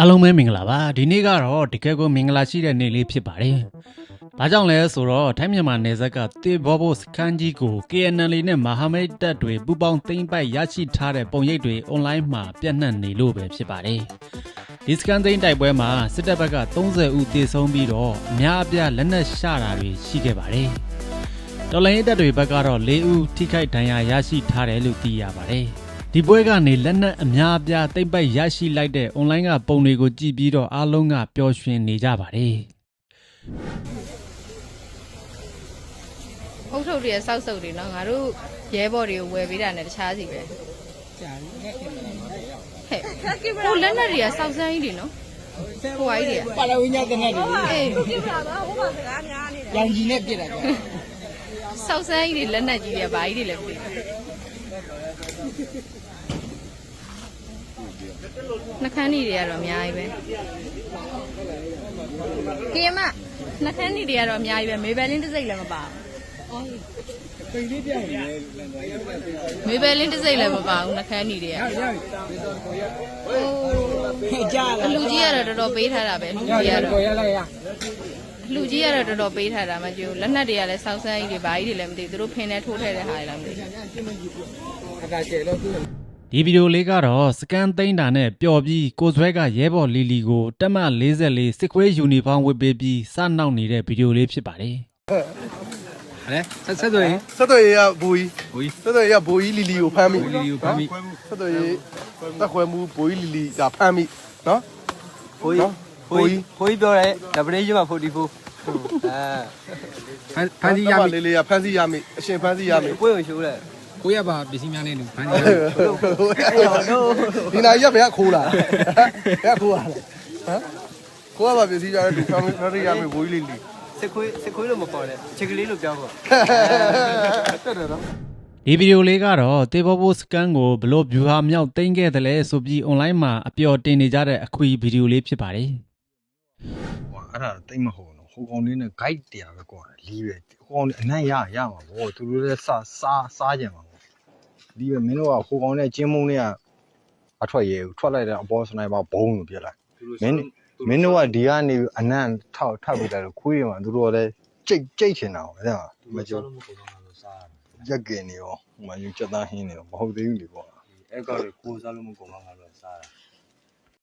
အားလုံးပဲမင်္ဂလာပါဒီနေ့ကတော့တကယ်ကိုမင်္ဂလာရှိတဲ့နေ့လေးဖြစ်ပါတယ်။ဘာကြောင့်လဲဆိုတော့ထိုင်းမြန်မာနယ်စပ်ကတေဘောဘောစခန်းကြီးကို KNL နဲ့မဟာမိတ်တပ်တွေပူးပေါင်းသိမ်းပိုက်ရရှိထားတဲ့ပုံရိပ်တွေအွန်လိုင်းမှာပြန့်နှံ့နေလို့ပဲဖြစ်ပါတယ်။ဒီစကန်သိန်းတိုက်ပွဲမှာစစ်တပ်ဘက်က30ဦးသေဆုံးပြီးတော့အများအပြားလက်နက်ရှတာတွေရှိခဲ့ပါတယ်။တော်လိုင်းရေးတပ်တွေဘက်ကတော့၄ဦးထိခိုက်ဒဏ်ရာရရှိထားတယ်လို့သိရပါတယ်။ ဒီပွဲကနေလက်နက်အများအပြားတိမ့်ပိုက်ရရှိလိုက်တဲ့ online ကပုံတွေကိုကြည့်ပြီးတော့အားလုံးကပျော်ရွှင်နေကြပါတယ်အုတ်ထုတ်တွေရဲ့စောက်စုပ်တွေနော်ငါတို့ရဲဘော်တွေကိုဝယ်ပေးတာနဲ့တခြားစီပဲကြာပြီဟဲ့ဟိုလက်နက်တွေကစောက်စမ်းကြီးတွေနော်ဟိုအိုင်းတွေကပါလာဝိညာဉ်ကနေတယ်အေးရောင်ကြီးနဲ့ပြစ်တာကြာစောက်စမ်းကြီးတွေလက်နက်ကြီးတွေဘာကြီးတွေလဲမသိဘူး နှခမ်းကြီးတွေကတော့အများကြီးပဲကင်မနှခမ်းကြီးတွေကတော့အများကြီးပဲမေဘယ်လင်းတစ်စိတ်လည်းမပါဘူးပိန်လေးပြရင်မေဘယ်လင်းတစ်စိတ်လည်းမပါဘူးနှခမ်းကြီးတွေကဟိုကြာအလူကြီးကတော့တော်တော်ပေးထားတာပဲလူရကြီးရကတော့ပေါ်ရလိုက်ရလူကြီးကတော့တော်တော်ပေးထားတာမကြည့်ဘူးလက်နက်တွေကလည်းစောက်ဆန်းကြီးတွေဘာကြီးတွေလည်းမသိဘူးသူတို့ဖင်နဲ့ထိုးထည့်တဲ့ဟာတွေလည်းမသိဘူးအတားကျဲလို့သူ့ ဒီဗီဒီယိုလေးကတော့စကန်သိန်းတာနဲ့ပျော်ပြီးကိုဆွဲကရဲဘော်လီလီကိုတက်မ44စစ်ခွေးယူနီဖောင်းဝတ်ပေးပြီးစနောက်နေတဲ့ဗီဒီယိုလေးဖြစ်ပါတယ်ဟဲ့ဆက်ဆက်သွေးဆက်သွယ်ရေးကဘူကြီးဘူကြီးဆက်သွယ်ရေးကဘူကြီးလီလီကိုဖမ်းမိဘူလီကိုဖမ်းမိဆက်သွယ်ရေးတက်ခွဲမှုဘူကြီးလီလီဒါဖမ်းမိနော်ဖိုးကြီးဖိုးကြီးဖိုးကြီးပြောတယ် W မှာ44အဲဖမ်းဖမ်းစီရမိလေးလေးကဖမ်းစီရမိအရှင်ဖမ်းစီရမိကိုယ်ကိုရှိုးတယ် ကိုရပါပစ္စည်းများနဲ့လူဖမ်းနေဒီနိုင်ရဘယ်ကခိုးလာဘယ်ကခိုးလာဟမ်ကိုကပါပစ္စည်းကြတဲ့လူဖမ်းမိဖမ်းစီရမိဘူကြီးလီလီစစ်ခွေးစစ်ခွေးလို့မခေါ်နဲ့ချက်ကလေးလို့ပြောပေါ့တက်တယ်နော်ဒီဗီဒီယိုလေးကတော့တေဘောဘောစကန်ကိုဘလို့ဗျူဟာမြောက်သိမ်းခဲ့တယ်လဲဆိုပြီး online မှာအပျော်တင်နေကြတဲ့အခွေဗီဒီယိုလေးဖြစ်ပါတယ်ဟွာအဲ့ဒါတိတ်မဟုတ်တော့ဟိုကောင်လေးနဲ့ guide တရားပဲကွာလီးပဲဟိုကောင်လေးအနံ့ရရမှာဗောသူတို့လည်းစားစားစားကြမှာဗော လီးပဲမင်းတို့ကဟိုကောင်နဲ့ကျင်းမုံလေးကအထွက်ရဲဘူးထွက်လိုက်တဲ့အပေါ်စနိုက်ပါဘုံလို့ပြလိုက်မင်းမင်းတို့ကဒီကနေအနံ့ထောက်ထပ်ပြလိုက်တော့ခွေးရမှာသူတို့ကလည်းကြိတ်ကြိတ်ချင်တာဗောအဲ့ဒါမကြောရက်ကင်နေရောဟိုမှာယူချက်သားဟင်းနေရောမဟုတ်သေးဘူးလေကွာအဲ့ကောက်လေကိုစားလို့မကုန်ပါငါတော့စားတာ